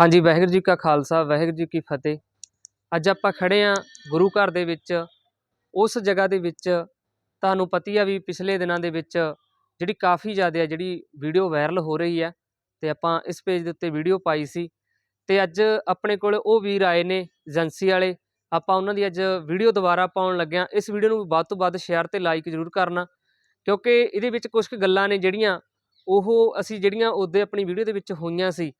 ਹਾਂਜੀ, ਵਾਹਿਗੁਰੂ ਜੀ ਕਾ ਖਾਲਸਾ, ਵਾਹਿਗੁਰੂ ਜੀ ਕੀ ਫਤਿਹ। ਅੱਜ ਆਪਾਂ ਖੜੇ ਆ ਗੁਰੂ ਘਰ ਦੇ ਵਿੱਚ। ਉਸ ਜਗ੍ਹਾ ਦੇ ਵਿੱਚ ਤੁਹਾਨੂੰ ਪਤੀ ਆ ਵੀ ਪਿਛਲੇ ਦਿਨਾਂ ਦੇ ਵਿੱਚ ਜਿਹੜੀ ਕਾਫੀ ਜ਼ਿਆਦਾ ਜਿਹੜੀ ਵੀਡੀਓ ਵਾਇਰਲ ਹੋ ਰਹੀ ਹੈ ਤੇ ਆਪਾਂ ਇਸ ਪੇਜ ਦੇ ਉੱਤੇ ਵੀਡੀਓ ਪਾਈ ਸੀ ਤੇ ਅੱਜ ਆਪਣੇ ਕੋਲ ਉਹ ਵੀਰ ਆਏ ਨੇ ਏਜੰਸੀ ਵਾਲੇ। ਆਪਾਂ ਉਹਨਾਂ ਦੀ ਅੱਜ ਵੀਡੀਓ ਦੁਬਾਰਾ ਪਾਉਣ ਲੱਗਿਆ। ਇਸ ਵੀਡੀਓ ਨੂੰ ਵੱਧ ਤੋਂ ਵੱਧ ਸ਼ੇਅਰ ਤੇ ਲਾਈਕ ਜ਼ਰੂਰ ਕਰਨਾ, ਕਿਉਂਕਿ ਇਹਦੇ ਵਿੱਚ ਕੁਝ ਕੁ ਗੱਲਾਂ ਨੇ ਜਿਹੜੀਆਂ ਉਹ ਅਸੀਂ ਜਿਹੜੀਆਂ ਉਹਦੇ ਆਪਣੀ ਵੀਡੀਓ ਦੇ ਵਿੱਚ ਹੋਈਆਂ ਸੀ।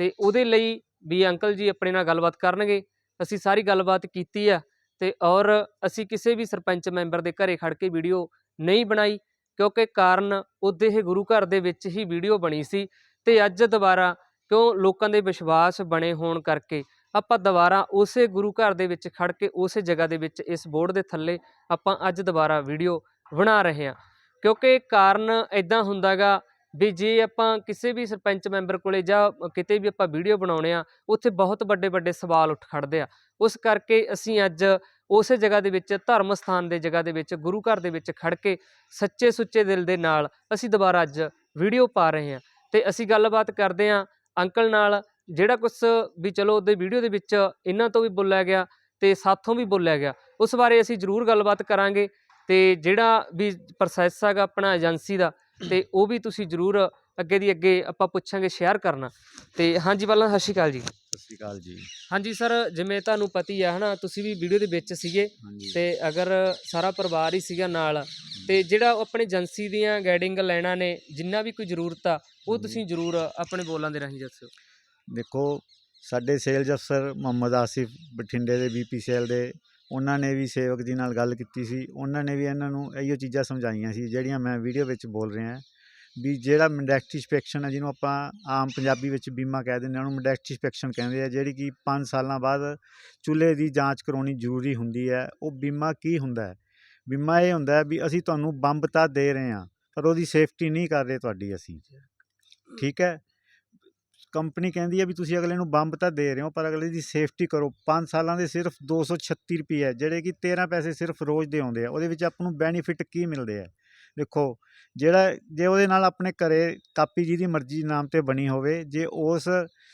ਤੇ ਉਹਦੇ ਲਈ ਵੀ ਅੰਕਲ ਜੀ ਆਪਣੇ ਨਾਲ ਗੱਲਬਾਤ ਕਰਨਗੇ। ਅਸੀਂ ਸਾਰੀ ਗੱਲਬਾਤ ਕੀਤੀ ਆ ਤੇ ਔਰ ਅਸੀਂ ਕਿਸੇ ਵੀ ਸਰਪੰਚ ਮੈਂਬਰ ਦੇ ਘਰੇ ਖੜ ਕੇ ਵੀਡੀਓ ਨਹੀਂ ਬਣਾਈ, ਕਿਉਂਕਿ ਕਾਰਨ ਉਹਦੇ ਇਹ ਗੁਰੂ ਘਰ ਦੇ ਵਿੱਚ ਹੀ ਵੀਡੀਓ ਬਣੀ ਸੀ ਤੇ ਅੱਜ ਦੁਬਾਰਾ ਕਿਉਂ ਲੋਕਾਂ ਦੇ ਵਿਸ਼ਵਾਸ ਬਣੇ ਹੋਣ ਕਰਕੇ ਆਪਾਂ ਦੁਬਾਰਾ ਉਸੇ ਗੁਰੂ ਘਰ ਦੇ ਵਿੱਚ ਖੜ ਕੇ ਉਸੇ ਜਗ੍ਹਾ ਦੇ ਵਿੱਚ ਇਸ ਬੋਰਡ ਦੇ ਥੱਲੇ ਆਪਾਂ ਅੱਜ ਦੁਬਾਰਾ ਵੀਡੀਓ ਬਣਾ ਰਹੇ ਹਾਂ। ਕਿਉਂਕਿ ਕਾਰਨ ਇਦਾਂ ਹੁੰਦਾਗਾ ਵੀ ਜੇ ਆਪਾਂ ਕਿਸੇ ਵੀ ਸਰਪੰਚ ਮੈਂਬਰ ਕੋਲੇ ਜਾਂ ਕਿਤੇ ਵੀ ਆਪਾਂ ਵੀਡੀਓ ਬਣਾਉਣੇ ਆ, ਉੱਥੇ ਬਹੁਤ ਵੱਡੇ ਵੱਡੇ ਸਵਾਲ ਉੱਠ ਖੜਦੇ ਆ। ਉਸ ਕਰਕੇ ਅਸੀਂ ਅੱਜ ਉਸੇ ਜਗ੍ਹਾ ਦੇ ਵਿੱਚ ਧਰਮ ਸਥਾਨ ਦੇ ਜਗ੍ਹਾ ਦੇ ਵਿੱਚ, ਗੁਰੂ ਘਰ ਦੇ ਵਿੱਚ ਖੜ ਕੇ ਸੱਚੇ ਸੁੱਚੇ ਦਿਲ ਦੇ ਨਾਲ ਅਸੀਂ ਦੁਬਾਰਾ ਅੱਜ ਵੀਡੀਓ ਪਾ ਰਹੇ ਹਾਂ ਤੇ ਅਸੀਂ ਗੱਲਬਾਤ ਕਰਦੇ ਹਾਂ ਅੰਕਲ ਨਾਲ, ਜਿਹੜਾ ਕੁਝ ਵੀ ਚਲੋ ਉਹਦੇ ਵੀਡੀਓ ਦੇ ਵਿੱਚ ਇਹਨਾਂ ਤੋਂ ਵੀ ਬੋਲਿਆ ਗਿਆ ਤੇ ਸਾਥੋਂ ਵੀ ਬੋਲਿਆ ਗਿਆ, ਉਸ ਬਾਰੇ ਅਸੀਂ ਜ਼ਰੂਰ ਗੱਲਬਾਤ ਕਰਾਂਗੇ। ਤੇ ਜਿਹੜਾ ਵੀ ਪ੍ਰੋਸੈਸ ਹੈਗਾ ਆਪਣਾ ਏਜੰਸੀ ਦਾ ਤੇ ਉਹ ਵੀ ਤੁਸੀਂ ਜ਼ਰੂਰ ਅੱਗੇ ਦੀ ਅੱਗੇ ਆਪਾਂ ਪੁੱਛਾਂਗੇ ਸ਼ੇਅਰ ਕਰਨਾ। ਤੇ ਹਾਂਜੀ ਪਹਿਲਾਂ ਸਤਿ ਸ਼੍ਰੀ ਅਕਾਲ ਜੀ। ਸਤਿ ਸ਼੍ਰੀ ਅਕਾਲ ਜੀ। ਹਾਂਜੀ ਸਰ ਜਿਵੇਂ ਤੁਹਾਨੂੰ ਪਤੀ ਆ ਹਨਾ ਤੁਸੀਂ ਵੀ ਵੀਡੀਓ ਦੇ ਵਿੱਚ ਸੀਗੇ। ਹਾਂਜੀ। ਤੇ ਅਗਰ ਸਾਰਾ ਪਰਿਵਾਰ ਹੀ ਸੀਗਾ ਨਾਲ ਤੇ ਜਿਹੜਾ ਉਹ ਆਪਣੇ ਏਜੰਸੀ ਦੀਆਂ ਗਾਈਡਿੰਗ ਲੈਣਾ ਨੇ ਜਿੰਨਾ ਵੀ ਕੋਈ ਜ਼ਰੂਰਤ ਆ ਉਹ ਹਾਂਜੀ। ਤੁਸੀਂ ਜ਼ਰੂਰ ਆਪਣੇ ਬੋਲਾਂ ਦੇ ਰਾਹੀਂ ਦੱਸਿਓ। ਦੇਖੋ ਸਾਡੇ ਸੇਲਸ ਅਫਸਰ ਮੁਹੰਮਦ ਆਸਿਫ ਬਠਿੰਡੇ ਦੇ ਬੀਪੀ ਸੇਲ ਦੇ ਉਹਨਾਂ ਨੇ ਵੀ ਸੇਵਕ ਜੀ ਨਾਲ ਗੱਲ ਕੀਤੀ ਸੀ, ਉਹਨਾਂ ਨੇ ਵੀ ਇਹਨਾਂ ਨੂੰ ਇਹੋ ਚੀਜ਼ਾਂ ਸਮਝਾਈਆਂ ਸੀ, ਜਿਹੜੀਆਂ ਮੈਂ ਵੀਡੀਓ ਵਿੱਚ ਬੋਲ ਰਿਹਾ ਵੀ ਜਿਹੜਾ ਮੰਡੈਕਟੀ ਹੈ, ਜਿਹਨੂੰ ਆਪਾਂ ਆਮ ਪੰਜਾਬੀ ਵਿੱਚ ਬੀਮਾ ਕਹਿ ਦਿੰਦੇ ਹਾਂ, ਉਹਨੂੰ ਮੰਡੈਕਟੀ ਕਹਿੰਦੇ ਆ, ਜਿਹੜੀ ਕਿ 5 ਸਾਲਾਂ ਬਾਅਦ ਚੁੱਲ੍ਹੇ ਦੀ ਜਾਂਚ ਕਰਾਉਣੀ ਜ਼ਰੂਰੀ ਹੁੰਦੀ ਹੈ, ਉਹ ਬੀਮਾ ਕੀ ਹੁੰਦਾ ਹੈ? ਬੀਮਾ ਇਹ ਹੁੰਦਾ ਹੈ ਵੀ ਅਸੀਂ ਤੁਹਾਨੂੰ ਬੰਬ ਤਾਂ ਦੇ ਰਹੇ ਹਾਂ, ਪਰ ਉਹਦੀ ਸੇਫਟੀ ਨਹੀਂ ਕਰ ਰਹੇ ਤੁਹਾਡੀ ਅਸੀਂ, ਠੀਕ ਹੈ? ਕੰਪਨੀ ਕਹਿੰਦੀ ਹੈ ਵੀ ਤੁਸੀਂ ਅਗਲੇ ਨੂੰ ਬੰਬ ਤਾਂ ਦੇ ਰਹੇ ਹੋ, ਪਰ ਅਗਲੇ ਦੀ ਸੇਫਟੀ ਕਰੋ। 5 ਸਾਲਾਂ ਦੇ ਸਿਰਫ 236 ਰੁਪਏ ਹੈ, ਜਿਹੜੇ ਕਿ 13 ਪੈਸੇ ਸਿਰਫ ਰੋਜ਼ ਦੇ ਆਉਂਦੇ ਆ। ਉਹਦੇ ਵਿੱਚ ਆਪਾਂ ਨੂੰ ਬੈਨੀਫਿਟ ਕੀ ਮਿਲਦੇ ਆ? ਦੇਖੋ, ਜਿਹੜਾ, ਜੇ ਉਹਦੇ ਨਾਲ ਆਪਣੇ ਘਰੇ ਕਾਪੀ ਜਿਹਦੀ ਮਰਜ਼ੀ ਨਾਮ ਤੇ ਬਣੀ ਹੋਵੇ, ਜੇ ਉਸ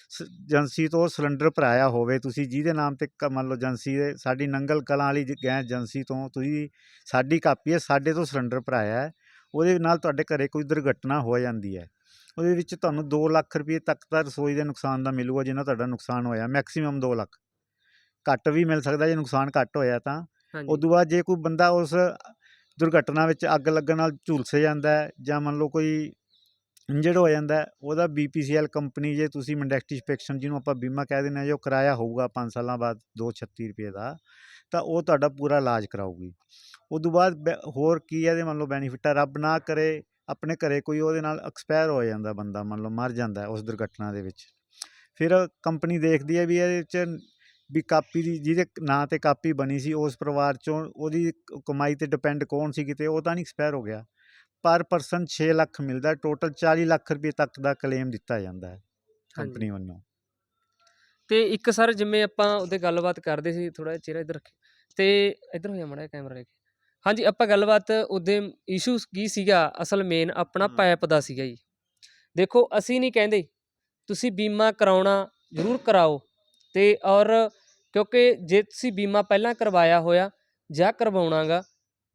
ਸ- ਏਜੰਸੀ ਤੋਂ ਸਿਲੰਡਰ ਭਰਾਇਆ ਹੋਵੇ, ਤੁਸੀਂ ਜਿਹਦੇ ਨਾਮ ਤੇ ਕ- ਮੰਨ ਲਓ ਏਜੰਸੀ ਦੇ, ਸਾਡੀ ਨੰਗਲ ਕਲਾਂ ਵਾਲੀ ਜ- ਗੈਸ ਏਜੰਸੀ ਤੋਂ ਤੁਸੀਂ ਸਾਡੀ ਕਾਪੀ ਹੈ, ਸਾਡੇ ਤੋਂ ਸਿਲੰਡਰ ਭਰਾਇਆ ਹੈ, ਉਹਦੇ ਨਾਲ ਤੁਹਾਡੇ ਘਰੇ ਕੋਈ ਦੁਰਘਟਨਾ ਹੋ ਜਾਂਦੀ ਹੈ। ਉਹਦੇ ਵਿੱਚ ਤੁਹਾਨੂੰ 2 ਲੱਖ ਰੁਪਏ ਤੱਕ ਦਾ ਰਸੋਈ ਦੇ ਨੁਕਸਾਨ ਦਾ ਮਿਲੂਗਾ ਜਿੰਨਾ ਤੁਹਾਡਾ ਨੁਕਸਾਨ ਹੋਇਆ ਮੈਕਸਿਮਮ 2 ਲੱਖ। ਘੱਟ ਵੀ ਮਿਲ ਸਕਦਾ ਜੇ ਨੁਕਸਾਨ ਘੱਟ ਹੋਇਆ ਤਾਂ। ਉਦੋਂ ਬਾਅਦ ਜੇ ਕੋਈ ਬੰਦਾ ਉਸ ਦੁਰਘਟਨਾ ਵਿੱਚ ਅੱਗ ਲੱਗਣ ਨਾਲ ਝੁਲਸ ਜਾਂਦਾ ਹੈ ਜਾਂ ਮੰਨ ਲਓ ਕੋਈ ਇੰਜਰਡ ਹੋ ਜਾਂਦਾ ਉਹਦਾ ਬੀਪੀਸੀਐਲ ਕੰਪਨੀ ਜੇ ਤੁਸੀਂ ਮੰਡੈਕਟੀ ਇੰਸਪੈਕਸ਼ਨ ਜਿਹਨੂੰ ਆਪਾਂ ਬੀਮਾ ਕਹਿ ਦਿੰਦੇ ਹਾਂ ਜੋ ਕਿਰਾਇਆ ਹੋਊਗਾ 5 ਸਾਲਾਂ ਬਾਅਦ 236 ਰੁਪਏ ਦਾ ਤਾਂ ਉਹ ਤੁਹਾਡਾ ਪੂਰਾ ਇਲਾਜ ਕਰਾਊਗੀ। ਉਦੋਂ ਬਾਅਦ ਹੋਰ ਕੀ ਹੈ ਇਹਦੇ ਮੰਨ ਲਓ ਬੈਨੀਫਿਟ ਹੈ ਰੱਬ ਨਾ ਕਰੇ ਆਪਣੇ ਘਰੇ ਕੋਈ ਉਹਦੇ ਨਾਲ ਐਕਸਪਾਇਰ ਹੋ ਜਾਂਦਾ ਬੰਦਾ ਮੰਨ ਲਓ ਮਰ ਜਾਂਦਾ ਉਸ ਦੁਰਘਟਨਾ ਦੇ ਵਿੱਚ। ਫਿਰ ਕੰਪਨੀ ਦੇਖਦੀ ਹੈ ਵੀ ਇਹਦੇ ਵਿੱਚ ਵੀ ਕਾਪੀ ਦੀ ਜਿਹਦੇ ਨਾਂ ਤੇ ਕਾਪੀ ਬਣੀ ਸੀ ਉਸ ਪਰਿਵਾਰ ਚੋਂ ਉਹਦੀ ਕਮਾਈ ਤੇ ਡਿਪੈਂਡ ਕੌਣ ਸੀ ਕਿਤੇ ਉਹ ਤਾਂ ਨਹੀਂ ਐਕਸਪਾਇਰ ਹੋ ਗਿਆ। ਪਰ ਪਰਸਨ 6 ਲੱਖ ਮਿਲਦਾ ਟੋਟਲ 40 ਲੱਖ ਰੁਪਏ ਤੱਕ ਦਾ ਕਲੇਮ ਦਿੱਤਾ ਜਾਂਦਾ ਹੈ ਕੰਪਨੀ ਵੱਲੋਂ। ਤੇ ਇੱਕ ਸਰ ਜਿਵੇਂ ਆਪਾਂ ਉਹਦੇ ਗੱਲਬਾਤ ਕਰਦੇ ਸੀ ਥੋੜਾ ਜਿਹਾ ਚਿਹਰਾ ਇੱਧਰ ਰੱਖੇ ਤੇ ਇੱਧਰ ਹੋ ਜਾ ਮੜਾ ਕੈਮਰਾ ਲੈ ਕੇ। ਹਾਂਜੀ ਆਪਾਂ ਗੱਲਬਾਤ ਉਹਦੇ ਇਸ਼ੂ ਕੀ ਸੀਗਾ? ਅਸਲ ਮੇਨ ਆਪਣਾ ਹਮ। ਪਾਈਪ ਦਾ ਸੀਗਾ ਜੀ। ਦੇਖੋ ਅਸੀਂ ਨਹੀਂ ਕਹਿੰਦੇ ਤੁਸੀਂ ਬੀਮਾ ਕਰਾਉਣਾ ਜ਼ਰੂਰ ਕਰਾਓ ਤੇ ਔਰ ਕਿਉਂਕਿ ਜੇ ਤੁਸੀਂ ਬੀਮਾ ਪਹਿਲਾਂ ਕਰਵਾਇਆ ਹੋਇਆ ਜਾਂ ਕਰਵਾਉਣਾਗਾ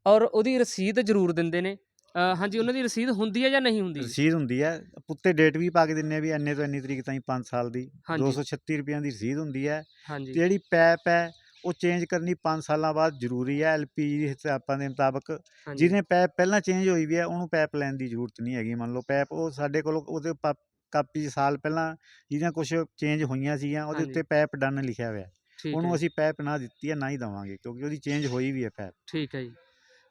ਔਰ ਉਹਦੀ ਰਸੀਦ ਜ਼ਰੂਰ ਦਿੰਦੇ ਨੇ। ਅ, ਹਾਂਜੀ ਉਹਨਾਂ ਦੀ ਰਸੀਦ ਹੁੰਦੀ ਹੈ ਜਾਂ ਨਹੀਂ ਹੁੰਦੀ? ਰਸੀਦ ਹੁੰਦੀ ਹੈ। ਉੱਤੇ ਡੇਟ ਵੀ ਪਾ ਕੇ ਦਿੰਨੇ ਆ ਵੀ ਇੰਨੇ ਤੋਂ ਇੰਨੀ ਤਰੀਕ ਤਾਈਂ 5 ਸਾਲ ਦੀ। ਹਾਂਜੀ। 236 ਰੁਪਈਆਂ ਦੀ ਰਸੀਦ ਹੁੰਦੀ ਹੈ। ਹਾਂਜੀ। ਤੇ ਜਿਹੜੀ ਪੈਪ ਹੈ ਉਹ ਚੇਂਜ ਕਰਨੀ 5 ਸਾਲਾਂ ਬਾਅਦ ਜ਼ਰੂਰੀ ਹੈ ਐਲਪੀਜੀ ਦੇ ਹਿਸਾਬਾਂ ਦੇ ਮੁਤਾਬਕ। ਜਿਹਨੇ ਪੈਪ ਪਹਿਲਾਂ ਚੇਂਜ ਹੋਈ ਵੀ ਹੈ ਉਹਨੂੰ ਪੈਪ ਲੈਣ ਦੀ ਜ਼ਰੂਰਤ ਨਹੀਂ ਹੈਗੀ ਮੰਨ ਲਓ ਪੈਪ ਉਹ ਸਾਡੇ ਕੋਲ ਉਹਦੇ ਕਾਪੀ ਸਾਲ ਪਹਿਲਾਂ ਜਿਹਦੀਆਂ ਕੁਝ ਚੇਂਜ ਹੋਈਆਂ ਸੀਗੀਆਂ ਉਹਦੇ। ਉੱਤੇ ਪੈਪ ਡਨ ਲਿਖਿਆ ਹੋਇਆ। ਉਹਨੂੰ। ਅਸੀਂ ਪੈਪ ਨਾ ਦਿੱਤੀ ਹੈ ਨਾ ਹੀ ਦਵਾਂਗੇ ਕਿਉਂਕਿ ਉਹਦੀ ਚੇਂਜ ਹੋਈ ਵੀ ਹੈ ਪੈਪ। ਠੀਕ ਹੈ ਜੀ।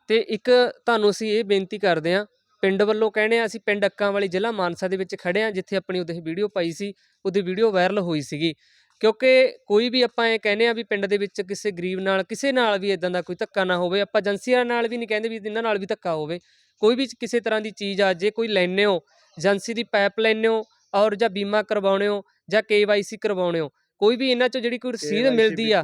ਤੇ ਇੱਕ ਤੁਹਾਨੂੰ ਅਸੀਂ ਇਹ ਬੇਨਤੀ ਕਰਦੇ ਹਾਂ ਪਿੰਡ ਵੱਲੋਂ ਕਹਿੰਦੇ ਆ ਅਸੀਂ ਪਿੰਡ ਅੱਕਾਂ ਵਾਲੀ ਜ਼ਿਲ੍ਹਾ ਮਾਨਸਾ ਦੇ ਵਿੱਚ ਖੜੇ ਆ ਜਿੱਥੇ ਆਪਣੀ ਉਹਦੇ ਵੀਡੀਓ ਪਾਈ ਸੀ ਉਹਦੀ ਵੀਡੀਓ ਵਾਇਰਲ ਹੋਈ ਸੀਗੀ। ਕਿਉਂਕਿ ਕੋਈ ਵੀ ਆਪਾਂ ਇਹ ਕਹਿੰਦੇ ਆ ਵੀ ਪਿੰਡ ਦੇ ਵਿੱਚ ਕਿਸੇ ਗਰੀਬ ਨਾਲ ਕਿਸੇ ਨਾਲ ਵੀ ਇਦਾਂ ਦਾ ਕੋਈ ਧੱਕਾ ਨਾ ਹੋਵੇ ਆਪਾਂ ਏਜੰਸੀਆਂ ਨਾਲ ਵੀ ਨਹੀਂ ਕਹਿੰਦੇ ਵੀ ਇਹਨਾਂ ਨਾਲ ਵੀ ਧੱਕਾ ਹੋਵੇ। ਕੋਈ ਵੀ ਕਿਸੇ ਤਰ੍ਹਾਂ ਦੀ ਚੀਜ਼ ਆ ਜੇ ਕੋਈ ਲੈਣੇ ਹੋ ਏਜੰਸੀ ਦੀ ਪਾਈਪ ਲੈਣੇ ਹੋ ਔਰ ਜਾਂ ਬੀਮਾ ਕਰਵਾਉਣੇ ਹੋ ਜਾਂ ਕੇਵਾਈਸੀ ਕਰਵਾਉਣੇ ਹੋ ਕੋਈ ਵੀ ਇਹਨਾਂ ਚੋਂ ਜਿਹੜੀ ਕੋਈ ਰਸੀਦ ਮਿਲਦੀ ਆ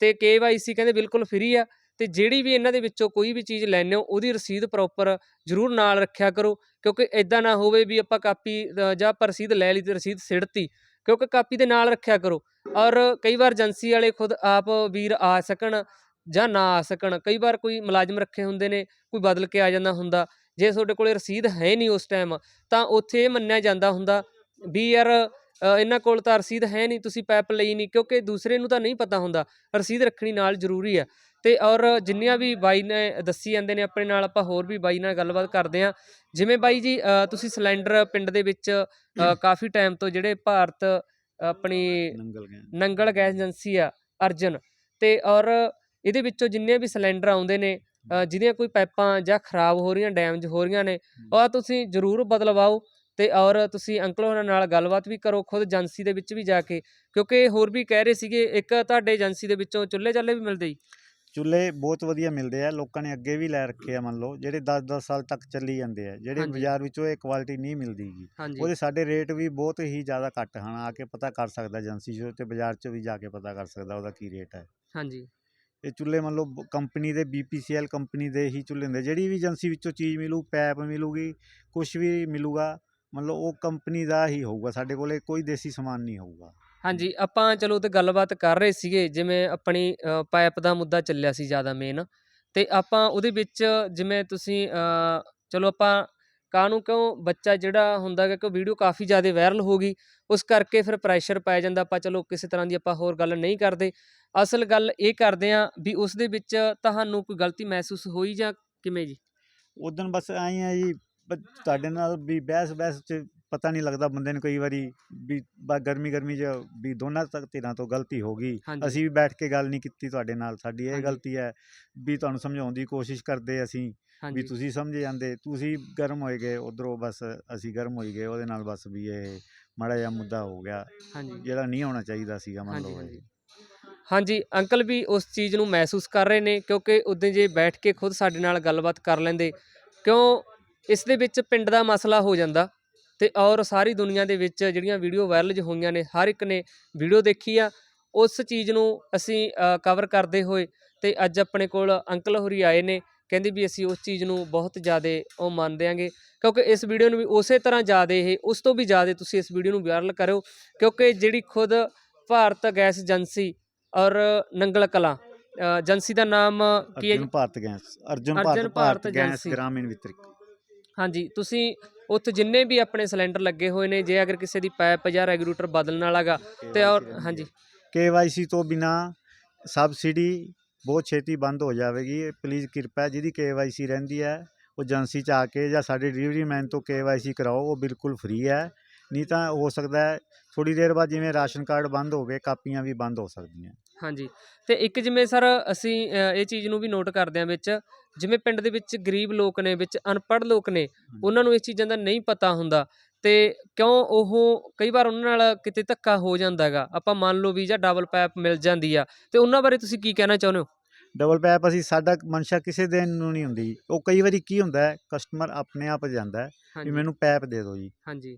ਤੇ KYC ਕਹਿੰਦੇ ਬਿਲਕੁਲ ਫ੍ਰੀ ਆ ਤੇ ਜਿਹੜੀ ਵੀ ਇਹਨਾਂ ਦੇ ਵਿੱਚੋਂ ਕੋਈ ਵੀ ਚੀਜ਼ ਲੈਣੇ ਹੋ ਉਹਦੀ ਰਸੀਦ ਪ੍ਰੋਪਰ ਜ਼ਰੂਰ ਨਾਲ ਰੱਖਿਆ ਕਰੋ। ਕਿਉਂਕਿ ਇਦਾਂ ਨਾ ਹੋਵੇ ਵੀ ਆਪਾਂ ਕਾਪੀ ਜਾਂ ਆਪਾਂ ਰਸੀਦ ਲੈ ਲਈ ਤੇ ਰਸੀਦ ਸਿੜਤੀ ਕਿਉਂਕਿ ਕਾਪੀ ਦੇ ਨਾਲ ਰੱਖਿਆ ਕਰੋ। ਔਰ ਕਈ ਵਾਰ ਏਜੰਸੀ ਵਾਲੇ ਖੁਦ ਆਪ ਵੀਰ ਆ ਸਕਣ ਜਾਂ ਨਾ ਆ ਸਕਣ, ਕਈ ਵਾਰ ਕੋਈ ਮੁਲਾਜ਼ਮ ਰੱਖੇ ਹੁੰਦੇ ਨੇ, ਕੋਈ ਬਦਲ ਕੇ ਆ ਜਾਂਦਾ ਹੁੰਦਾ। ਜੇ ਤੁਹਾਡੇ ਕੋਲੇ ਰਸੀਦ ਹੈ ਨਹੀਂ ਉਸ ਟਾਈਮ ਤਾਂ ਉੱਥੇ ਇਹ ਮੰਨਿਆ ਜਾਂਦਾ ਹੁੰਦਾ ਵੀ ਯਾਰ ਇਹਨਾਂ ਕੋਲ ਤਾਂ ਰਸੀਦ ਹੈ ਨਹੀਂ, ਤੁਸੀਂ ਪੈਪ ਲਈ ਨਹੀਂ, ਕਿਉਂਕਿ ਦੂਸਰੇ ਨੂੰ ਤਾਂ ਨਹੀਂ ਪਤਾ ਹੁੰਦਾ। ਰਸੀਦ ਰੱਖਣੀ ਨਾਲ ਜ਼ਰੂਰੀ ਹੈ। ਤੇ ਔਰ ਜਿੰਨੀਆਂ ਵੀ ਬਾਈ ਨੇ ਦੱਸੀ ਜਾਂਦੇ ਨੇ ਆਪਣੇ ਨਾਲ ਆਪਾਂ ਹੋਰ ਵੀ ਬਾਈ ਨਾਲ ਗੱਲਬਾਤ ਕਰਦੇ ਹਾਂ। ਜਿਵੇਂ ਬਾਈ ਜੀ ਤੁਸੀਂ ਸਿਲੰਡਰ ਪਿੰਡ ਦੇ ਵਿੱਚ ਕਾਫੀ ਟਾਈਮ ਤੋਂ ਜਿਹੜੇ ਭਾਰਤ ਆਪਣੀ ਨੰਗਲ ਗੈਸ ਏਜੰਸੀ ਆ ਅਰਜਨ ਤੇ ਔਰ ਇਹਦੇ ਵਿੱਚੋਂ ਜਿੰਨੇ ਵੀ ਸਿਲੰਡਰ ਆਉਂਦੇ ਨੇ ਜਿਹਦੀਆਂ ਕੋਈ ਪਾਈਪਾਂ ਜਾਂ ਖਰਾਬ ਹੋ ਰਹੀਆਂ ਡੈਮੇਜ ਹੋ ਰਹੀਆਂ ਨੇ ਉਹ ਤੁਸੀਂ ਜ਼ਰੂਰ ਬਦਲਵਾਓ ਤੇ ਔਰ ਤੁਸੀਂ ਅੰਕਲ ਹੋਰਾਂ ਨਾਲ ਗੱਲਬਾਤ ਵੀ ਕਰੋ ਖੁਦ ਏਜੰਸੀ ਦੇ ਵਿੱਚ ਵੀ ਜਾ ਕੇ ਕਿਉਂਕਿ ਹੋਰ ਵੀ ਕਹਿ ਰਹੇ ਸੀਗੇ ਇੱਕ ਤੁਹਾਡੇ ਏਜੰਸੀ ਦੇ ਵਿੱਚੋਂ ਚੁੱਲ੍ਹੇ ਚਾਲੇ ਵੀ ਮਿਲਦੇ ਜੀ। ਚੁੱਲ੍ਹੇ ਬਹੁਤ ਵਧੀਆ ਮਿਲਦੇ ਆ ਲੋਕਾਂ ਨੇ ਅੱਗੇ ਵੀ ਲੈ ਰੱਖੇ ਆ ਮੰਨ ਲਓ ਜਿਹੜੇ 10-10 ਸਾਲ ਤੱਕ ਚੱਲੀ ਜਾਂਦੇ ਆ ਜਿਹੜੇ ਹਾਂਜੀ। ਬਾਜ਼ਾਰ ਵਿੱਚੋਂ ਇਹ ਕੁਆਲਿਟੀ ਨਹੀਂ ਮਿਲਦੀ ਗੀ। ਹਾਂਜੀ। ਉਹਦੇ ਸਾਡੇ ਰੇਟ ਵੀ ਬਹੁਤ ਹੀ ਜ਼ਿਆਦਾ ਘੱਟ ਹਨ ਆ ਕੇ ਪਤਾ ਕਰ ਸਕਦਾ ਏਜੰਸੀ 'ਚੋਂ ਤੇ ਬਾਜ਼ਾਰ 'ਚੋਂ ਵੀ ਜਾ ਕੇ ਪਤਾ ਕਰ ਸਕਦਾ ਉਹਦਾ ਕੀ ਰੇਟ ਹੈ ਹਾਂਜੀ। ਇਹ ਚੁੱਲ੍ਹੇ ਮੰਨ ਲਓ ਕੰਪਨੀ ਦੇ BPCL ਕੰਪਨੀ ਦੇ ਹੀ ਚੁੱਲ੍ਹੇ ਹੁੰਦੇ ਜਿਹੜੀ ਵੀ ਏਜੰਸੀ ਵਿੱਚੋਂ ਚੀਜ਼ ਮਿਲੂ ਪੈਪ ਮਿਲੂਗੀ ਕੁਝ ਵੀ ਮਿਲੂਗਾ ਮੰਨ ਲਓ ਉਹ ਕੰਪਨੀ ਦਾ ਹੀ ਹੋਊਗਾ ਸਾਡੇ ਕੋਲੇ ਕੋਈ ਦੇਸੀ ਸਮਾਨ ਨਹੀਂ ਹੋਊਗਾ। ਹਾਂਜੀ ਆਪਾਂ ਚਲੋ ਤੇ ਗੱਲਬਾਤ ਕਰ ਰਹੇ ਸੀਗੇ ਜਿਵੇਂ ਆਪਣੀ ਅ, ਪਾਈਪ ਦਾ ਮੁੱਦਾ ਚੱਲਿਆ ਸੀ ਜ਼ਿਆਦਾ ਮੇਨ ਤੇ ਆਪਾਂ ਉਹਦੇ ਵਿੱਚ ਜਿਵੇਂ ਤੁਸੀਂ ਅ, ਚਲੋ ਆਪਾਂ ਕਾਹਨੂੰ ਕਿਉਂ ਬੱਚਾ ਜਿਹੜਾ ਹੁੰਦਾ ਗਾ ਕਿ ਵੀਡੀਓ ਕਾਫੀ ਜ਼ਿਆਦਾ ਵਾਇਰਲ ਹੋ ਗਈ ਉਸ ਕਰਕੇ ਫਿਰ ਪ੍ਰੈਸ਼ਰ ਪੈ ਜਾਂਦਾ ਆਪਾਂ ਚਲੋ ਕਿਸੇ ਤਰ੍ਹਾਂ ਦੀ ਆਪਾਂ ਹੋਰ ਗੱਲ ਨਹੀਂ ਕਰਦੇ। ਅਸਲ ਗੱਲ ਇਹ ਕਰਦੇ ਆ ਵੀ ਉਸ ਦੇ ਵਿੱਚ ਤੁਹਾਨੂੰ ਕੋਈ ਗਲਤੀ ਮਹਿਸੂਸ ਹੋਈ ਜਾਂ ਕਿਵੇਂ ਜੀ? ਉਦੋਂ ਬਸ ਐਂ ਆ ਜੀ ਬ- ਤੁਹਾਡੇ ਨਾਲ ਵੀ ਬਹਿਸ ਬਹਿਸ ਚ ਪਤਾ ਨਹੀਂ ਲੱਗਦਾ ਬੰਦੇ ਨੂੰ ਕਈ ਵਾਰੀ ਵੀ ਬਾ ਗਰਮੀ ਗਰਮੀ ਚ ਵੀ ਦੋਨਾਂ ਤੱਕ ਧਿਰਾਂ ਤੋਂ ਗਲਤੀ ਹੋ ਗਈ। ਹਾਂਜੀ। ਅਸੀਂ ਵੀ ਬੈਠ ਕੇ ਗੱਲ ਨਹੀਂ ਕੀਤੀ ਤੁਹਾਡੇ ਨਾਲ ਸਾਡੀ ਇਹ ਹਾਂਜੀ। ਗਲਤੀ ਹੈ ਵੀ ਤੁਹਾਨੂੰ ਸਮਝਾਉਣ ਦੀ ਕੋਸ਼ਿਸ਼ ਕਰਦੇ ਅਸੀਂ ਵੀ ਹਾਂਜੀ। ਤੁਸੀਂ ਸਮਝ ਜਾਂਦੇ ਤੁਸੀਂ ਗਰਮ ਹੋਏ ਗਏ ਉਧਰੋਂ ਬਸ ਅਸੀਂ ਗਰਮ ਹੋਈ ਗਏ ਉਹਦੇ ਨਾਲ ਬਸ ਵੀ ਇਹ ਮਾੜਾ ਜਿਹਾ ਮੁੱਦਾ ਹੋ ਗਿਆ। ਹਾਂਜੀ। ਜਿਹੜਾ ਨਹੀਂ ਹੋਣਾ ਚਾਹੀਦਾ ਸੀਗਾ ਮੰਨ ਹਾਂਜੀ ਲਓ ਹਾਂਜੀ ਇਹ। ਹਾਂਜੀ। ਅੰਕਲ ਵੀ ਉਸ ਚੀਜ਼ ਨੂੰ ਮਹਿਸੂਸ ਕਰ ਰਹੇ ਨੇ ਕਿਉਂਕਿ ਉਦੋਂ ਜੇ ਬੈਠ ਕੇ ਖੁਦ ਸਾਡੇ ਨਾਲ ਗੱਲਬਾਤ ਕਰ ਲੈਂਦੇ ਕਿਉਂ ਇਸ ਦੇ ਵਿੱਚ ਪਿੰਡ ਦਾ ਮਸਲਾ ਹੋ ਜਾਂਦਾ? ਤੇ ਔਰ ਸਾਰੀ ਦੁਨੀਆ ਦੇ ਵਿੱਚ ਜਿਹੜੀਆਂ ਵੀਡੀਓ ਵਾਇਰਲ ਜ ਹੋਈਆਂ ਨੇ ਹਰ ਇੱਕ ਨੇ ਵੀਡੀਓ ਦੇਖੀ ਆ। ਉਸ ਚੀਜ਼ ਨੂੰ ਅਸੀਂ ਕਵਰ ਕਰਦੇ ਹੋਏ ਤੇ ਅੱਜ ਆਪਣੇ ਕੋਲ ਅੰਕਲ ਹੋਰੀ ਆਏ ਨੇ ਕਹਿੰਦੇ ਵੀ ਅਸੀਂ ਉਸ ਚੀਜ਼ ਨੂੰ ਬਹੁਤ ਜ਼ਿਆਦਾ ਉਹ ਮੰਨਦੇ ਆਂਗੇ। ਕਿਉਂਕਿ ਇਸ ਵੀਡੀਓ ਨੂੰ ਵੀ ਉਸੇ ਤਰ੍ਹਾਂ ਜ਼ਿਆਦਾ ਇਹ ਉਸ ਤੋਂ ਵੀ ਜ਼ਿਆਦਾ ਤੁਸੀਂ ਇਸ ਵੀਡੀਓ ਨੂੰ ਵਾਇਰਲ ਕਰਿਓ ਕਿਉਂਕਿ ਜਿਹੜੀ ਖੁਦ ਭਾਰਤ ਗੈਸ ਏਜੰਸੀ ਔਰ ਨੰਗਲ ਕਲਾਂ ਏਜੰਸੀ ਦਾ ਨਾਮ ਕੀ ਹੈ? Bharat gas Arjun Bharat gas. ਗ੍ਰਾਮੀਣ ਵਿਤਰਕ। ਹਾਂਜੀ ਤੁਸੀਂ ਉੱਥੇ ਜਿੰਨੇ ਵੀ ਆਪਣੇ ਸਿਲੰਡਰ ਲੱਗੇ ਹੋਏ ਨੇ ਜੇ ਅਗਰ ਕਿਸੇ ਦੀ ਪਾਈਪ ਜਾਂ ਰੈਗੂਲੇਟਰ ਬਦਲਣ ਵਾਲਾਗਾ ਤੇ ਔਰ ਹਾਂਜੀ। ਕੇਵਾਈਸੀ ਤੋਂ ਬਿਨਾ ਸਬਸਿਡੀ ਬਹੁਤ ਛੇਤੀ ਬੰਦ ਹੋ ਜਾਵੇਗੀ। ਪਲੀਜ਼ ਕਿਰਪਾ ਜਿਹਦੀ ਕੇਵਾਈਸੀ ਰਹਿੰਦੀ ਹੈ ਉਹ ਏਜੰਸੀ ਚ ਆ ਕੇ ਜਾਂ ਸਾਡੇ ਡਿਲੀਵਰੀ ਮੈਨ ਤੋਂ ਕੇਵਾਈਸੀ ਕਰਾਓ ਉਹ ਬਿਲਕੁਲ ਫ੍ਰੀ ਹੈ। ਨਹੀਂ ਤਾਂ ਹੋ ਸਕਦਾ ਹੈ ਥੋੜੀ ਦੇਰ ਬਾਅਦ ਜਿਵੇਂ ਰਾਸ਼ਨ ਕਾਰਡ ਬੰਦ ਹੋ ਗਏ ਕਾਪੀਆਂ ਵੀ ਬੰਦ ਹੋ ਸਕਦੀਆਂ। ਹਾਂਜੀ। ਤੇ ਇੱਕ ਜਿਵੇਂ ਸਰ ਅਸੀਂ ਅ, ਇਹ ਚੀਜ਼ ਨੂੰ ਵੀ ਨੋਟ ਕਰਦੇ ਹਾਂ ਵਿੱਚ ਜਿਵੇਂ ਪਿੰਡ ਦੇ ਵਿੱਚ ਗਰੀਬ ਲੋਕ ਨੇ ਵਿੱਚ ਅਨਪੜ੍ਹ ਲੋਕ ਨੇ ਉਹਨਾਂ ਨੂੰ ਇਸ ਚੀਜ਼ਾਂ ਦਾ ਨਹੀਂ ਪਤਾ ਹੁੰਦਾ। ਤੇ ਕਿਉਂ ਉਹ ਕਈ ਵਾਰ ਉਹਨਾਂ ਨਾਲ ਕਿਤੇ ਧੱਕਾ ਹੋ ਜਾਂਦਾ ਹੈਗਾ। ਆਪਾਂ ਮੰਨ ਲਓ ਵੀ ਜਾਂ ਡਬਲ ਪਾਈਪ ਮਿਲ ਜਾਂਦੀ ਆ। ਤੇ ਉਹਨਾਂ ਬਾਰੇ ਤੁਸੀਂ ਕੀ ਕਹਿਣਾ ਚਾਹੁੰਦੇ ਹੋ? ਡਬਲ ਪੈਪ ਅਸੀਂ ਸਾਡਾ ਮਨਸ਼ਾ ਕਿਸੇ ਦਿਨ ਨੂੰ ਨਹੀਂ ਹੁੰਦੀ। ਉਹ ਕਈ ਵਾਰੀ ਕੀ ਹੁੰਦਾ ਹੈ ਕਸਟਮਰ ਆਪਣੇ ਆਪ ਜਾਂਦਾ ਹੈ ਵੀ ਹਾਂਜੀ। ਮੈਨੂੰ ਪੈਪ ਦੇ ਦਿਓ ਜੀ। ਹਾਂਜੀ।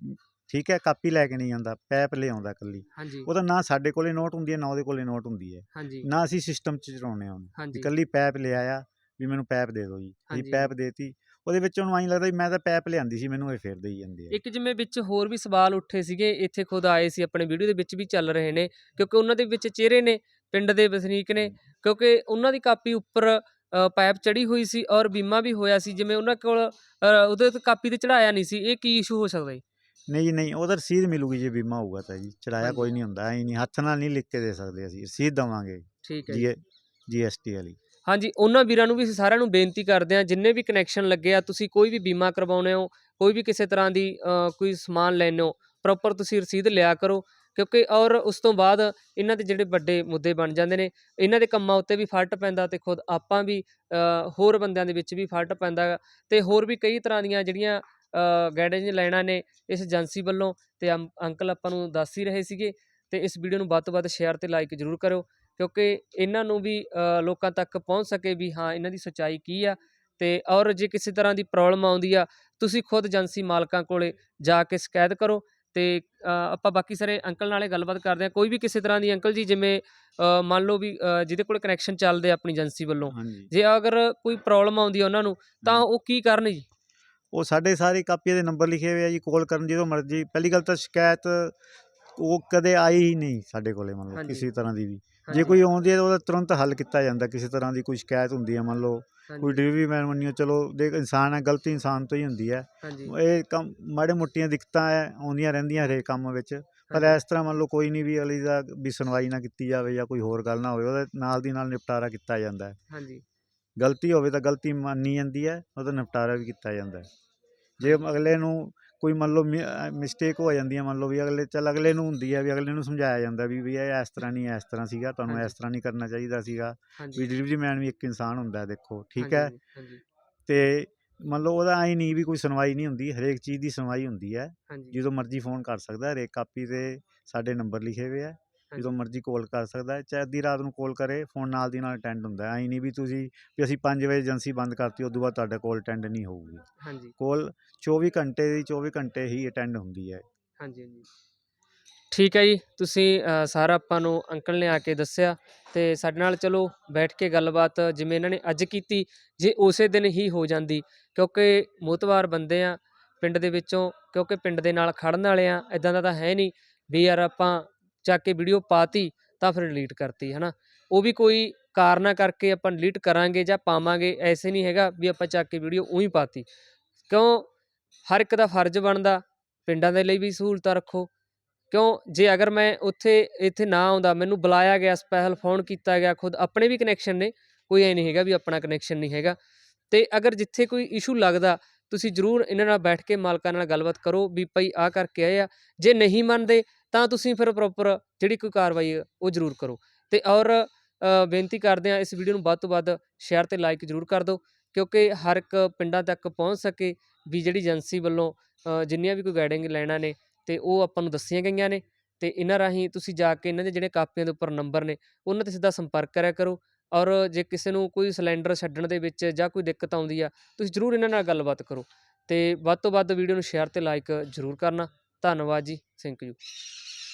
ਠੀਕ ਹੈ ਕਾਪੀ ਲੈ ਕੇ ਨਹੀਂ ਜਾਂਦਾ ਪੈਪ ਲਿਆਉਂਦਾ ਇਕੱਲੀ। ਹਾਂਜੀ। ਉਹਦਾ ਨਾ ਸਾਡੇ ਕੋਲੇ ਨੋਟ ਹੁੰਦੀ ਹੈ ਨਾ ਉਹਦੇ ਕੋਲੇ ਨੋਟ ਹੁੰਦੀ ਹੈ। ਹਾਂਜੀ। ਨਾ ਅਸੀਂ ਸਿਸਟਮ ਚ ਚਲਾਉਣੇ ਉਹਨੂੰ। ਹਾਂਜੀ। ਇਕੱਲੀ ਪੈਪ ਲਿਆਇਆ ਵੀ ਮੈਨੂੰ ਪੈਪ ਦੇ ਦਿਓ ਜੀ। ਅਸੀਂ ਪੈਪ ਦੇਤੀ ਉਹਦੇ ਵਿੱਚ ਉਹਨੂੰ ਐਂ ਲੱਗਦਾ ਵੀ ਮੈਂ ਤਾਂ ਪੈਪ ਲਿਆਂਦੀ ਸੀ ਮੈਨੂੰ ਇਹ ਫੇਰ ਦੇਈ ਜਾਂਦੇ ਆ। ਇੱਕ ਜਿਵੇਂ ਵਿੱਚ ਹੋਰ ਵੀ ਸਵਾਲ ਉੱਠੇ ਸੀਗੇ ਇੱਥੇ ਖੁਦ ਆਏ ਸੀ ਆਪਣੇ ਵੀਡੀਓ ਦੇ ਵਿੱਚ ਵੀ ਚੱਲ ਰਹੇ ਨੇ ਕਿਉਂਕਿ ਉਹਨਾਂ ਦੇ ਵਿੱਚ ਚਿਹਰੇ ਨੇ ਪਿੰਡ ਦੇ ਵਸਨੀਕ ਨੇ ਕਿਉਂਕਿ ਉਹਨਾਂ ਦੀ ਕਾਪੀ ਉੱਪਰ ਪਾਈਪ ਚੜੀ ਹੋਈ ਸੀ ਔਰ ਬੀਮਾ ਵੀ ਹੋਇਆ ਸੀ ਜਿਵੇਂ ਉਹਨਾਂ ਕੋਲ ਉਹਦੇ ਤੇ ਕਾਪੀ ਤੇ ਚੜਾਇਆ ਨਹੀਂ ਸੀ ਇਹ ਕੀ ਇਸ਼ੂ ਹੋ ਸਕਦਾ ਜੀ? ਨਹੀਂ ਜੀ ਨਹੀਂ ਉਹਦਾ ਰਸੀਦ ਮਿਲੂਗੀ ਜੇ ਬੀਮਾ ਹੋਊਗਾ ਤਾਂ ਜੀ ਚੜਾਇਆ ਹਾਂਜੀ। ਕੋਈ ਨਹੀਂ ਹੁੰਦਾ ਐਂ ਨਹੀਂ ਹੱਥ ਨਾਲ ਨਹੀਂ ਲਿਖ ਕੇ ਦੇ ਸਕਦੇ ਅਸੀਂ ਰਸੀਦ ਦਵਾਂਗੇ ਠੀਕ ਹੈ ਜੀ ਜੀਐਸਟੀ ਵਾਲੀ ਹਾਂਜੀ ਉਹਨਾਂ ਵੀਰਾਂ ਨੂੰ ਵੀ ਅਸੀਂ ਸਾਰਿਆਂ ਨੂੰ ਬੇਨਤੀ ਕਰਦੇ ਹਾਂ ਜਿੰਨੇ ਵੀ ਕਨੈਕਸ਼ਨ ਲੱਗੇ ਆ ਤੁਸੀਂ ਕੋਈ ਵੀ ਬੀਮਾ ਕਰਵਾਉਨੇ ਹੋ ਕੋਈ ਵੀ ਕਿਸੇ ਤਰ੍ਹਾਂ ਦੀ ਅ, ਕੋਈ ਸਮਾਨ ਲੈਣੇ ਹੋ ਪ੍ਰੋਪਰ ਤੁਸੀਂ ਰਸੀਦ ਲਿਆ ਕਰੋ ਕਿਉਂਕਿ ਔਰ ਉਸ ਤੋਂ ਬਾਅਦ ਇਹਨਾਂ ਦੇ ਜਿਹੜੇ ਵੱਡੇ ਮੁੱਦੇ ਬਣ ਜਾਂਦੇ ਨੇ ਇਹਨਾਂ ਦੇ ਕੰਮਾਂ ਉੱਤੇ ਵੀ ਫਲਟ ਪੈਂਦਾ ਤੇ ਖੁਦ ਆਪਾਂ ਵੀ ਅ, ਹੋਰ ਬੰਦਿਆਂ ਦੇ ਵਿੱਚ ਵੀ ਫਲਟ ਪੈਂਦਾ ਗਾ ਤੇ ਹੋਰ ਵੀ ਕਈ ਤਰ੍ਹਾਂ ਦੀਆਂ ਜਿਹੜੀਆਂ ਗਾਈਡੈਂਸ ਲੈਣਾ ਨੇ ਇਸ ਏਜੰਸੀ ਵੱਲੋਂ ਤੇ ਅੰਕ- ਅੰਕਲ ਆਪਾਂ ਨੂੰ ਦੱਸ ਹੀ ਰਹੇ ਸੀਗੇ ਤੇ ਇਸ ਵੀਡੀਓ ਨੂੰ ਵੱਧ ਤੋਂ ਵੱਧ ਸ਼ੇਅਰ ਤੇ ਲਾਈਕ ਜ਼ਰੂਰ ਕਰੋ ਕਿਉਂਕਿ ਇਹਨਾਂ ਨੂੰ ਵੀ ਲੋਕਾਂ ਤੱਕ ਪਹੁੰਚ ਸਕੇ ਵੀ ਹਾਂ ਇਹਨਾਂ ਦੀ ਸੱਚਾਈ ਕੀ ਆ ਤੇ ਔਰ ਜੇ ਕਿਸੇ ਤਰ੍ਹਾਂ ਦੀ ਪ੍ਰੋਬਲਮ ਆਉਂਦੀ ਆ ਤੁਸੀਂ ਖੁਦ ਏਜੰਸੀ ਮਾਲਕਾਂ ਕੋਲੇ ਜਾ ਕੇ ਸ਼ਿਕਾਇਤ ਕਰੋ ਤੇ ਆਪਾਂ ਬਾਕੀ ਸਾਰੇ ਅੰਕਲ ਨਾਲੇ ਗੱਲਬਾਤ ਕਰਦੇ ਆ ਕੋਈ ਵੀ ਕਿਸੇ ਤਰ੍ਹਾਂ ਦੀ ਅੰਕਲ ਜੀ ਜਿਵੇਂ ਮੰਨ ਲਓ ਵੀ ਜਿਹਦੇ ਕੋਲ ਕਨੈਕਸ਼ਨ ਚੱਲਦੇ ਆ ਆਪਣੀ ਏਜੰਸੀ ਵੱਲੋਂ ਜੇ ਅਗਰ ਕੋਈ ਪ੍ਰੋਬਲਮ ਆਉਂਦੀ ਆ ਉਹਨਾਂ ਨੂੰ ਤਾਂ ਉਹ ਕੀ ਕਰਨ ਜੀ? ਉਹ ਸਾਡੇ ਸਾਰੇ ਕਾਪੀਆਂ ਦੇ ਨੰਬਰ ਲਿਖੇ ਹੋਏ ਆ ਜੀ ਕਾਲ ਕਰਨ ਜਦੋਂ ਮਰਜ਼ੀ। ਪਹਿਲੀ ਗੱਲ ਤਾਂ ਸ਼ਿਕਾਇਤ ਉਹ ਕਦੇ ਆਈ ਹੀ ਨਹੀਂ ਸਾਡੇ ਕੋਲੇ ਮੰਨ ਲਓ ਹਾਂਜੀ। ਕਿਸੇ ਤਰ੍ਹਾਂ ਦੀ ਵੀ। ਜੇ ਕੋਈ ਆਉਂਦੀ ਹੈ ਤਾਂ ਉਹਦਾ ਤੁਰੰਤ ਹੱਲ ਕੀਤਾ ਜਾਂਦਾ ਕਿਸੇ ਤਰ੍ਹਾਂ ਦੀ ਕੋਈ ਸ਼ਿਕਾਇਤ ਹੁੰਦੀ ਹੈ ਮੰਨ ਲਓ ਕੋਈ ਡਿਲੀਵਰੀ ਮੈਨ ਮੰਨਿਓ ਚਲੋ ਦੇਖ ਇਨਸਾਨ ਹੈ ਗਲਤੀ ਇਨਸਾਨ ਤੋਂ ਹੀ ਹੁੰਦੀ ਹੈ। ਹਾਂਜੀ। ਇਹ ਕੰਮ ਮਾੜੇ ਮੋਟੀਆਂ ਦਿੱਕਤਾਂ ਹੈ ਆਉਂਦੀਆਂ ਰਹਿੰਦੀਆਂ ਹਰੇਕ ਕੰਮ ਵਿੱਚ। ਪਰ ਹਾਂਜੀ, ਇਸ ਤਰ੍ਹਾਂ ਮੰਨ ਲਓ ਕੋਈ ਨਹੀਂ ਵੀ ਅਗਲੀ ਦਾ ਵੀ ਸੁਣਵਾਈ ਨਾ ਕੀਤੀ ਜਾਵੇ ਜਾਂ ਕੋਈ ਹੋਰ ਗੱਲ ਨਾ ਹੋਵੇ ਉਹਦੇ ਨਾਲ ਦੀ ਨਾਲ ਨਿਪਟਾਰਾ ਕੀਤਾ ਜਾਂਦਾ ਹੈ। ਹਾਂਜੀ। ਗਲਤੀ ਹੋਵੇ ਤਾਂ ਗਲਤੀ ਮੰਨੀ ਜਾਂਦੀ ਹੈ ਉਹਦਾ ਨਿਪਟਾਰਾ ਵੀ ਕੀਤਾ ਜਾਂਦਾ ਜੇ ਅਗਲੇ ਨੂੰ ਕੋਈ ਮੰਨ ਲਓ ਮਿਸਟੇਕ ਹੋ ਜਾਂਦੀ ਹੈ ਮੰਨ ਲਓ ਵੀ ਅਗਲੇ ਚੱਲ ਅਗਲੇ ਨੂੰ ਹੁੰਦੀ ਹੈ ਵੀ ਅਗਲੇ ਨੂੰ ਸਮਝਾਇਆ ਜਾਂਦਾ ਵੀ ਵੀ ਇਹ ਇਸ ਤਰ੍ਹਾਂ ਨਹੀਂ ਇਸ ਤਰ੍ਹਾਂ ਸੀਗਾ ਤੁਹਾਨੂੰ। ਇਸ ਤਰ੍ਹਾਂ ਨਹੀਂ ਕਰਨਾ ਚਾਹੀਦਾ ਸੀਗਾ। ਵੀ ਡਿਲੀਵਰੀ ਮੈਨ ਵੀ ਇੱਕ ਇਨਸਾਨ ਹੁੰਦਾ ਦੇਖੋ ਠੀਕ ਹੈ? ਤੇ ਮੰਨ ਲਓ ਉਹਦਾ ਐਂ ਨਹੀਂ ਵੀ ਕੋਈ ਸੁਣਵਾਈ ਨਹੀਂ ਹੁੰਦੀ ਹਰੇਕ ਚੀਜ਼ ਦੀ ਸੁਣਵਾਈ ਹੁੰਦੀ ਹੈ। ਜਦੋਂ ਮਰਜ਼ੀ ਫੋਨ ਕਰ ਸਕਦਾ ਹਰੇਕ ਕਾਪੀ ਤੇ ਸਾਡੇ ਨੰਬਰ ਲਿਖੇ ਹੋਏ ਆ। ਜਦੋਂ ਮਰਜ਼ੀ ਕਾਲ ਕਰ ਸਕਦਾ ਹੈ ਚਾਹੇ ਅੱਧੀ ਰਾਤ ਨੂੰ ਕਾਲ ਕਰੇ ਫੋਨ ਨਾਲ ਦੀ ਨਾਲ ਅਟੈਂਡ ਹੁੰਦਾ ਐਂ ਨਹੀਂ ਵੀ ਤੁਸੀਂ ਵੀ ਅਸੀਂ 5 ਵਜੇ ਏਜੰਸੀ ਬੰਦ ਕਰਤੀ ਉਦੋਂ ਬਾਅਦ ਤੁਹਾਡਾ ਕਾਲ ਅਟੈਂਡ ਨਹੀਂ ਹੋਊਗੀ। ਹਾਂਜੀ। ਕਾਲ 24 ਘੰਟੇ ਦੀ 24 ਘੰਟੇ ਹੀ ਅਟੈਂਡ ਹੁੰਦੀ ਹੈ। ਹਾਂਜੀ ਹਾਂਜੀ। ਠੀਕ ਹੈ ਜੀ ਤੁਸੀਂ ਅ, ਸਾਰਾ ਆਪਾਂ ਨੂੰ ਅੰਕਲ ਨੇ ਆ ਕੇ ਦੱਸਿਆ ਤੇ ਸਾਡੇ ਨਾਲ ਚਲੋ ਬੈਠ ਕੇ ਗੱਲਬਾਤ ਜਿਵੇਂ ਇਹਨਾਂ ਨੇ ਅੱਜ ਕੀਤੀ ਜੇ ਉਸੇ ਦਿਨ ਹੀ ਹੋ ਜਾਂਦੀ ਕਿਉਂਕਿ ਮੋਤਵਾਰ ਬੰਦੇ ਆ ਪਿੰਡ ਦੇ ਵਿੱਚੋਂ ਕਿਉਂਕਿ ਪਿੰਡ ਦੇ ਨਾਲ ਖੜਨ ਵਾਲੇ ਆ ਇਦਾਂ ਦਾ ਤਾਂ ਹੈ ਨਹੀਂ ਵੀ ਯਾਰ ਆਪਾਂ ਚੱਕ ਕੇ ਵੀਡੀਓ ਪਾਤੀ ਤਾਂ ਫਿਰ ਡਿਲੀਟ ਕਰਤੀ, ਹਨਾ? ਉਹ ਵੀ ਕੋਈ ਕਾਰਨਾ ਕਰਕੇ ਆਪਾਂ ਡਿਲੀਟ ਕਰਾਂਗੇ ਜਾਂ ਪਾਵਾਂਗੇ, ਐਸੇ ਨਹੀਂ ਹੈਗਾ ਵੀ ਆਪਾਂ ਚੱਕ ਕੇ ਵੀਡੀਓ ਉਹੀ ਪਾਤੀ। ਕਿਉਂ? ਹਰ ਇੱਕ ਦਾ ਫਰਜ਼ ਬਣਦਾ, ਪਿੰਡਾਂ ਦੇ ਲਈ ਵੀ ਸਹੂਲਤਾਂ ਰੱਖੋ। ਕਿਉਂ? ਜੇ ਅਗਰ ਮੈਂ ਉੱਥੇ, ਇੱਥੇ ਨਾ ਆਉਂਦਾ, ਮੈਨੂੰ ਬੁਲਾਇਆ ਗਿਆ ਸਪੈਸ਼ਲ ਫੋਨ ਕੀਤਾ ਗਿਆ ਖੁਦ, ਆਪਣੇ ਵੀ ਕਨੈਕਸ਼ਨ ਨੇ, ਕੋਈ ਐ ਨਹੀਂ ਹੈਗਾ ਵੀ ਆਪਣਾ ਕਨੈਕਸ਼ਨ ਨਹੀਂ ਹੈਗਾ। ਤੇ ਅਗਰ ਜਿੱਥੇ ਕੋਈ ਇਸ਼ੂ ਲੱਗਦਾ ਤੁਸੀਂ ਜਰੂਰ ਇਹਨਾਂ ਨਾਲ ਬੈਠ ਕੇ ਮਾਲਕਾਂ ਨਾਲ ਗੱਲਬਾਤ ਕਰੋ ਵੀ ਭਾਈ ਆ ਕਰਕੇ ਆਏ ਆ, ਜੇ ਨਹੀਂ ਮੰਨਦੇ ਤਾਂ ਤੁਸੀਂ ਫਿਰ ਪ੍ਰੋਪਰ ਜਿਹੜੀ ਕੋਈ ਕਾਰਵਾਈ ਹੈ ਉਹ ਜਰੂਰ ਕਰੋ। ਤੇ ਔਰ ਬੇਨਤੀ ਕਰਦੇ ਆ ਇਸ ਵੀਡੀਓ ਨੂੰ ਵੱਧ ਤੋਂ ਵੱਧ ਸ਼ੇਅਰ ਤੇ ਲਾਈਕ ਜਰੂਰ ਕਰ ਦਿਓ, ਕਿਉਂਕਿ ਹਰ ਇੱਕ ਪਿੰਡਾਂ ਤੱਕ ਪਹੁੰਚ ਸਕੇ ਵੀ ਜਿਹੜੀ ਏਜੰਸੀ ਵੱਲੋਂ ਜਿੰਨੀਆਂ ਵੀ ਕੋਈ ਗਾਈਡਿੰਗ ਲੈਣਾ ਨੇ ਤੇ ਉਹ ਆਪਾਂ ਨੂੰ ਦੱਸੀਆਂ ਗਈਆਂ ਨੇ। ਤੇ ਇਹਨਾਂ ਰਾਹੀਂ ਤੁਸੀਂ ਜਾ ਕੇ ਇਹਨਾਂ ਦੇ ਜਿਹੜੇ ਕਾਪੀਆਂ ਦੇ ਉੱਪਰ ਨੰਬਰ ਨੇ, ਉਹਨਾਂ ਤੇ ਸਿੱਧਾ ਸੰਪਰਕ ਕਰਿਆ ਕਰੋ। ਔਰ ਜੇ ਕਿਸੇ ਨੂੰ ਕੋਈ ਸਿਲੰਡਰ ਛੱਡਣ ਦੇ ਵਿੱਚ ਜਾਂ ਕੋਈ ਦਿੱਕਤ ਆਉਂਦੀ ਆ, ਤੁਸੀਂ ਜਰੂਰ ਇਹਨਾਂ ਨਾਲ ਗੱਲਬਾਤ ਕਰੋ। ਅਤੇ ਵੱਧ ਤੋਂ ਵੱਧ ਵੀਡੀਓ ਨੂੰ ਸ਼ੇਅਰ ਅਤੇ ਲਾਈਕ ਜਰੂਰ ਕਰਨਾ। ਧੰਨਵਾਦ ਜੀ। Thank you.